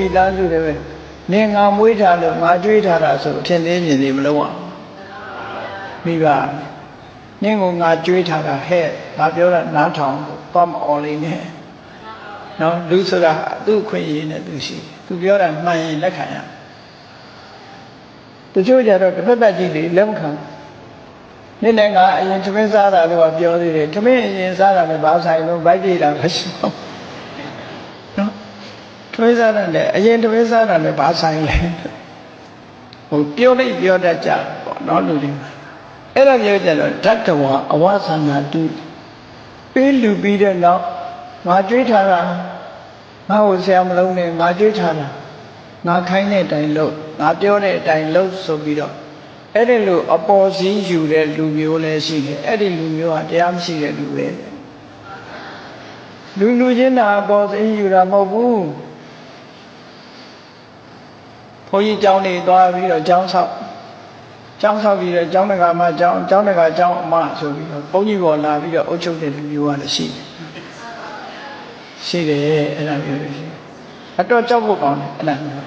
မိသားစုတွေပဲနင်ငါမွေးထားလို့ငါကြွေးထားတာဆိုအထင်သေးမြင်သေးမလို့အောင်မိဘနင်ကိုငါကြွေးထားတာဟဲ့ငါပြောတာနားထောင်သွားမအော်လေးနဲ့နော်လူဆိုတာသူ့အခွင့်အရေးနဲ့သူရှိတယ်သူပြောတာမှန်ရင်လက်ခံရတချို့ကြတော့တစ်ဖက်သက်ကြီးတွေလက်မခံနေ့နဲ့ကအရင်သမင်းစားတာတော့ပြောသေးတယ်သမင်းအရင်စားတာလည်းဘာဆိုင်လို့ဗိုက်ပြေးတာမရှိဘူးနော် သမင်းစားတာလည်းအရင်သမင်းစားတာလည်းဘာဆိုင်လဲဟိုပြောလိုက်ပြောတတ်ကြပေါ့နော်လူတွေအဲ့ဒါပြောကြတော့ဓာတ်တော်အဝဆန္ဒတူပေးလူပြီးတဲ့နောက်ငါကြွေးထားတာငါ့ကိုဆရာမလုံးနဲ့ငါကြွေးထားတာငါခိုင်းတဲ့အတိုင်းလုပ်ငါပြောတဲ့အတိုင်းလုပ်ဆိုပြီးတော့အဲ့ဒီလိုအပေါ်စည်းယူတဲ့လူမျိုးလည်းရှိတယ်အဲ့ဒီလူမျိုးကတရားမရှိတဲ့လူပဲလူလူချင်းတာအပေါ်စည်းယူတာမဟုတ်ဘူး ဘုန်းကြီးကျောင်းနေသွားပြီးတော့ကျောင်းဆောက်ကျောင်းဆောက်ပြီးတော့ကျောင်းတကာမှာကျောင်းကျောင်းတကာကျောင်းအမဆိုပြီးတော့ဘုန်းကြီးပေါ်လာပြီးတော့အုပ်ချုပ်တဲ့လူမျိုးကလည်းရှိတယ်ရှိတယ်အဲ့ဒါမျိုးရှိတယ်အတော့ကြောက်ဖို့ကောင်းတယ်အဲ့ဒါမျိုး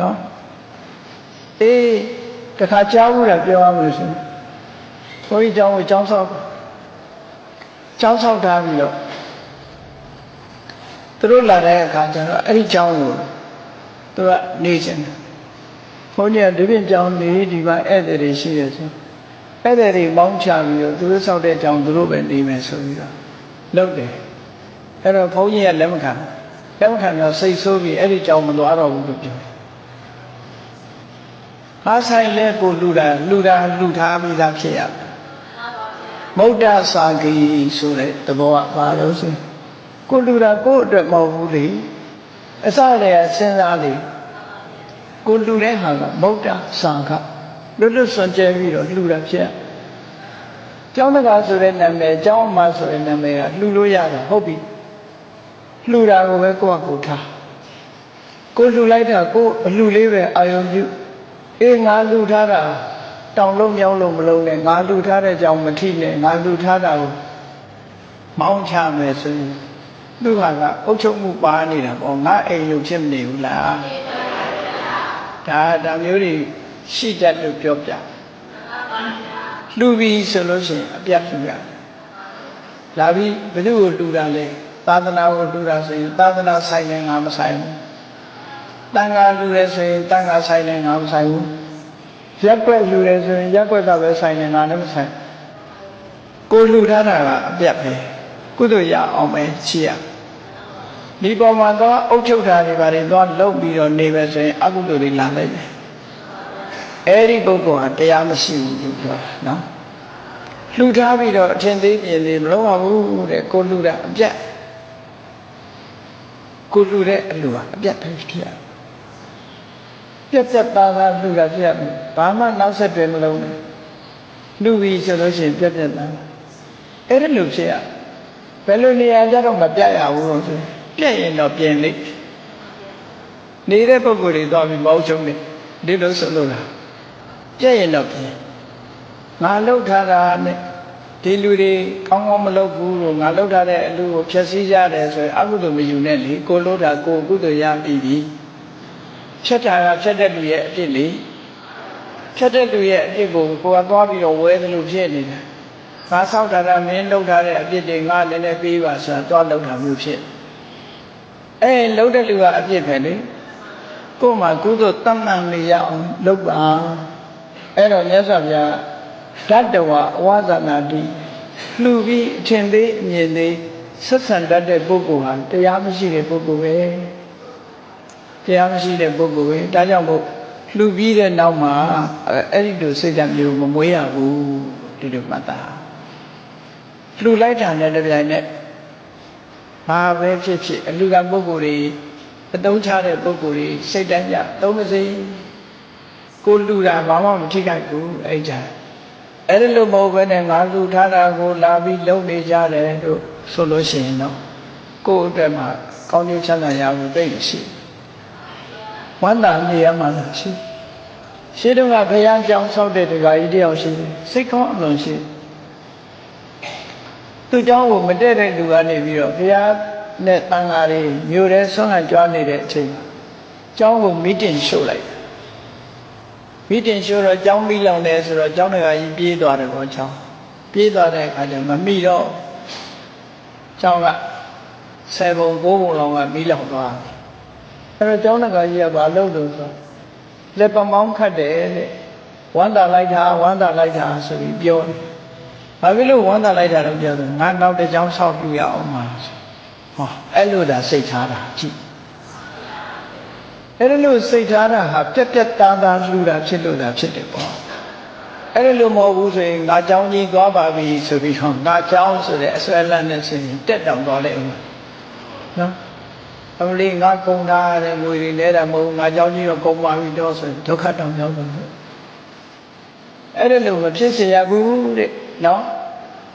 နော်အေးတခါကြားဘူးလားပြောရမလို့ဆိုဘုန်းကြီးကျောင်းကိုကျောင်းဆောက်ကျောင်းဆောက်ထားပြီးတော့သူတို့လာတဲ့အခါကျတော့အဲ့ဒီကျောင်းကို သူကနေချင်တယ်ဘုန်းကြီးကဒီပြင်ကျောင်းနေဒီမှာဧည့်သည်တွေရှိတယ်ဆိုဧည့်သည်တွေမောင်းချပြီးတော့သူတို့ဆောက်တဲ့ကျောင်းသူတို့ပဲနေမယ်ဆိုပြီးတော့လုပ်တယ်အဲ့တော့ဘုန်းကြီးကလက်မခံလက်မခံတော့စိတ်ဆိုးပြီးအဲ့ဒီကျောင်းမသွားတော့ဘူးလို့ပြောတယ်အားဆိုင်လဲကိုလူတာလူတာလူထားပြီးသားဖြစ်ရမုဒ္ဒစာဂီဆိုတဲ့သဘောကဘာလို့ဆိုကိုလူတာကိုအတွက်မဟုတ်ဘူးလေ အစတည်းကစဉ်းစားလေကိုလူတဲ့ဟာကမုဒ္ဒစာခလွတ်လွတ်စွန့်ကြဲပြီးတော့လူတာဖြစ်ကျောင်းတကာဆိုတဲ့နာမည်ကျောင်းအမဆိုတဲ့နာမည်ကလှူလို့ရတာဟုတ်ပြီလှူတာကိုပဲကိုယ့်အကူထားကိုလှူလိုက်တာကိုအလှူလေးပဲအာယုံပြုအေးငါလူထားတာတောင်လုံးမြောင်းလုံးမလုံးနဲ့ငါလူထားတဲ့ကြောင်မထိနဲ့ငါလူထားတာကိုမောင်းချမယ်ဆိုရင် သူဟာကအုပ်ချုပ်မှုပါနေတာပေါ့ငါအိမ်ရုပ်ဖြစ်မနေဘူးလားဒါဒါမျိုးတွေရှိတတ်လို့ပြောပြလူပြီးဆိုလို့ရှိရင်အပြတ်လူရလာပြီးဘယ်သူကိုလူတာလဲသာသနာကိုလူတာဆိုရင်သာသနာဆိုင်ရင်ငါမဆိုင်ဘူးတန်ခါလူရဲဆိုရင်တန်ခါဆိုင်နေငါမဆိုင်ဘူးရက်ွက်လူရဲဆိုရင်ရက်ွက်ကပဲဆိုင်နေငါလည်းမဆိုင်ကိုလူထားတာကအပြတ်ပဲ ကုသိုလ်ရအောင်ပဲချီရဒီပေါ်မှာတော့အုတ်ချုပ်တာတွေဘာတွေတော့လှုပ်ပြီးတော့နေပဲဆိုရင်အကုသိုလ်တွေလာလိုက်တယ်အဲ့ဒီပုဂ္ဂိုလ်ဟာတရားမရှိဘူးလို့ပြောတာနော်လှူထားပြီးတော့အထင်သေးမြင်သေးမလို့ပါဘူးတဲ့ကိုလှူတာအပြတ်ကိုလှူတဲ့အလှူဟာအပြတ်ပဲဖြစ်ရတယ်ပြက်ပြက်သားသားလူတာပြက်ဘာမှနောက်ဆက်တွဲမလုံးနဲ့လူပြီဆိုလို့ရှိရင်ပြက်ပြက်သားအဲ့ဒါလို့ဖြစ်ရ ဘယ်လိုနေရာကြတော့မပြတ်ရဘူးလို့ဆိုပြက်ရင်တော့ပြင်လိမ့်နေတဲ့ပုံကိုယ်တွေတော့ပြီးမောင်းချုံနေဒီလိုဆိုလို့လားပြက်ရင်တော့ပြင်ငါလှုပ်ထားတာနဲ့ဒီလူတွေကောင်းကောင်းမလုပ်ဘူးလို့ငါလှုပ်ထားတဲ့အလူကိုဖျက်ဆီးကြတယ်ဆိုရင်အကုသိုလ်မယူနဲ့လေကိုလှုပ်တာကိုကုသိုလ်ရပြီပြီဖြတ်တာကဖြတ်တဲ့လူရဲ့အဖြစ်လေဖြတ်တဲ့လူရဲ့အဖြစ်ကိုကိုကသွားပြီးတော့ဝဲသလိုဖြစ်နေတယ် ငါဆောက်တာကမင်းလှုပ်ထားတဲ့အဖြစ်တွေငါလည်းလည်းပေးပါဆိုတာသွားလှုပ်တာမျိုးဖြစ်အဲလှုပ်တဲ့လူကအဖြစ်ပဲလေကို့မှာကုသိုလ်တတ်မှန်နေရအောင်လုပ်ပါအဲ့တော့မြတ်စွာဘုရားဓာတ္တဝအဝဇနာတိလှူပြီးအထင်သေးအမြင်သေးဆက်ဆံတတ်တဲ့ပုဂ္ဂိုလ်ဟာတရားမရှိတဲ့ပုဂ္ဂိုလ်ပဲတရားမရှိတဲ့ပုဂ္ဂိုလ်ပဲဒါကြောင့်မို့လှူပြီးတဲ့နောက်မှာအဲ့ဒီလိုစိတ်ဓာတ်မျိုးမမွေးရဘူးဒီလိုမှတ်တာ လှူလိုက်တာနဲ့တပြိုင်နက်ဘာပဲဖြစ်ဖြစ်အလူကပုဂ္ဂိုလ်တွေအတုံးချတဲ့ပုဂ္ဂိုလ်တွေစိတ်တမ်းကြသုံးမစိကိုလှူတာဘာမှမထိခိုက်ဘူးအဲ့ဒါအဲ့ဒီလိုမဟုတ်ဘဲနဲ့ငါလှူထားတာကိုလာပြီးလုံနေကြတယ်လို့ဆိုလို့ရှိရင်တော့ကိုယ့်အတွက်မှာကောင်းကျိုးချမ်းသာရဖို့သိမရှိဝမ်းသာနေရမှာလားရှိရှင်းတော့ကဘုရားကြောင်းဆောက်တဲ့တခါကြီးတယောက်ရှိတယ်စိတ်ကောင်းအလွန်ရှိ သူเจ้าကိုမတည့်တဲ့လူကနေပြီးတော့ဘုရားနဲ့တန်ဃာတွေမြို့ထဲဆွမ်းဟန်ကြွားနေတဲ့အချိန် ကျောင်းကိုမီတင်ရှို့လိုက်မီတင်ရှို့တော့ကျောင်းပြီးလောင်တယ်ဆိုတော့ကျောင်းတကကြီးပြေးသွားတယ်ကောကျောင်းပြေးသွားတဲ့အခါကျမမိတော့ကျောင်းကဆယ်ပုံကိုးပုံလောင်ကမီးလောင်သွားတယ်အဲ့တော့ကျောင်းတကကြီးကဘာလုပ်လို့ဆိုလက်ပမောင်းခတ်တယ်တဲ့ဝမ်းသာလိုက်တာဝမ်းသာလိုက်တာဆိုပြီးပြောတယ် ဘာဖြစ်လို့ဝမ်းသာလိုက်တာတော့ပြောတယ်ငါနောက်တစ်ကျောင်းဆောက်ပြရအောင်ပါဟောအဲ့လိုဒါစိတ်ထားတာကြည့်အဲ့လိုစိတ်ထားတာဟာပြက်ပြက်သားသားလှူတာဖြစ်လို့သာဖြစ်တယ်ပေါ့အဲ့လိုမဟုတ်ဘူးဆိုရင်ငါเจ้าကြီးသွားပါပြီဆိုပြီးတော့ငါเจ้าဆိုတဲ့အစွဲလန်းနဲ့ဆိုရင်တက်တောင်သွားလိုက်ဦးနော်အမလီငါကုံထားတဲ့ငွေတွေလဲတာမဟုတ်ငါเจ้าကြီးတော့ကုံပါပြီတော့ဆိုဒုက္ခတောင်ရောက်တော့အဲ့ဒါလို့မဖြစ်စေရဘူးတဲ့ နော်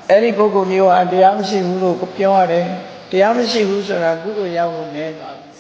အဲ့ဒီပုဂ္ဂိုလ်မျိုးဟာတရားမရှိဘူးလို့ပြောရတယ်တရားမရှိဘူးဆိုတာကုသိုလ်ရောက်လို့နဲသွားတယ်